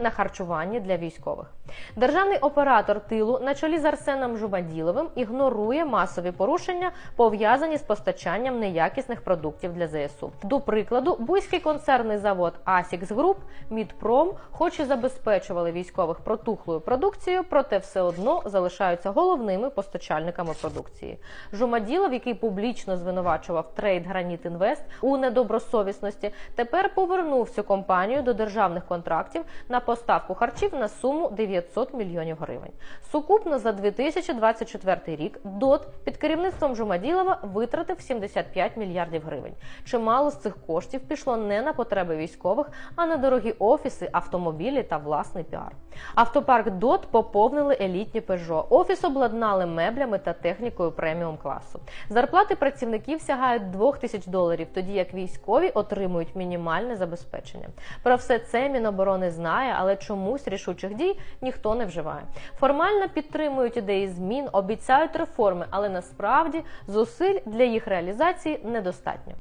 на харчування для військових. Державний оператор тилу на чолі з Арсеном Жубаділовим ігнорує масові порушення, пов'язані з постачанням неякісних продуктів для ЗСУ. До прикладу, буйський концерний завод Асікс Груп Мідпром, хоч і забезпечували військових протухлою продукцією, проте все одно залишаються головними постачальниками продукції. Жумаділов, який публічно звинувачував трейд Граніт Інвест у недобросовісності, тепер повернув цю компанію до державних контрактів на поставку харчів на суму 900 мільйонів гривень. Сукупно за 2024 рік ДОТ під керівництвом Жумаділова витратив 75 мільярдів гривень. Чимало з цих коштів пішло не на потреби військових, а на дорогі офіси, автомобілі та власний піар. Автопарк ДОТ поповнили елітні Пежо. Офіс обладнали меблями та технікою преміум класу. Зарплати працівників сягають 2 тисяч доларів, тоді як військові отримують мінімальне забезпечення. Про все це Міноборони знає, але чомусь рішучих дій ніхто не вживає. Формально підтримують ідеї змін, обіцяють реформи, але насправді зусиль для їх реалізації недостатньо.